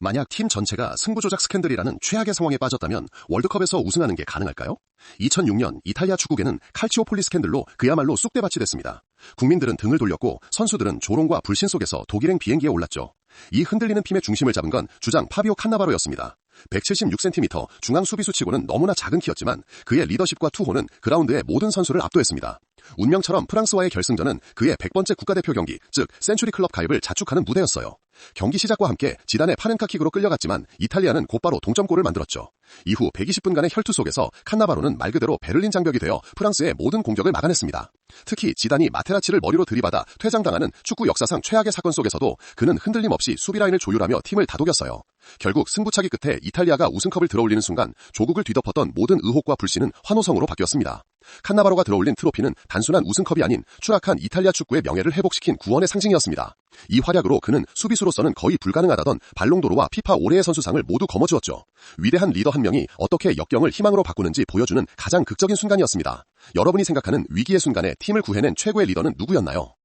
만약 팀 전체가 승부조작 스캔들이라는 최악의 상황에 빠졌다면 월드컵에서 우승하는 게 가능할까요? 2006년 이탈리아 축구계는 칼치오폴리 스캔들로 그야말로 쑥대밭이 됐습니다. 국민들은 등을 돌렸고 선수들은 조롱과 불신 속에서 독일행 비행기에 올랐죠. 이 흔들리는 팀의 중심을 잡은 건 주장 파비오 칸나바로였습니다. 176cm 중앙 수비수 치고는 너무나 작은 키였지만 그의 리더십과 투호는 그라운드의 모든 선수를 압도했습니다. 운명처럼 프랑스와의 결승전은 그의 100번째 국가대표 경기, 즉 센츄리 클럽 가입을 자축하는 무대였어요. 경기 시작과 함께 지단의 파넨카킥으로 끌려갔지만 이탈리아는 곧바로 동점골을 만들었죠. 이후 120분간의 혈투 속에서 칸나바로는 말 그대로 베를린 장벽이 되어 프랑스의 모든 공격을 막아냈습니다. 특히 지단이 마테라치를 머리로 들이받아 퇴장당하는 축구 역사상 최악의 사건 속에서도 그는 흔들림 없이 수비 라인을 조율하며 팀을 다독였어요. 결국 승부차기 끝에 이탈리아가 우승컵을 들어올리는 순간 조국을 뒤덮었던 모든 의혹과 불신은 환호성으로 바뀌었습니다. 칸나바로가 들어올린 트로피는 단순한 우승컵이 아닌 추락한 이탈리아 축구의 명예를 회복시킨 구원의 상징이었습니다. 이 활약으로 그는 수비수로서는 거의 불가능하다던 발롱도르와 피파 올해의 선수상을 모두 거머쥐었죠. 위대한 리더 한 명이 어떻게 역경을 희망으로 바꾸는지 보여주는 가장 극적인 순간이었습니다. 여러분이 생각하는 위기의 순간에 팀을 구해낸 최고의 리더는 누구였나요?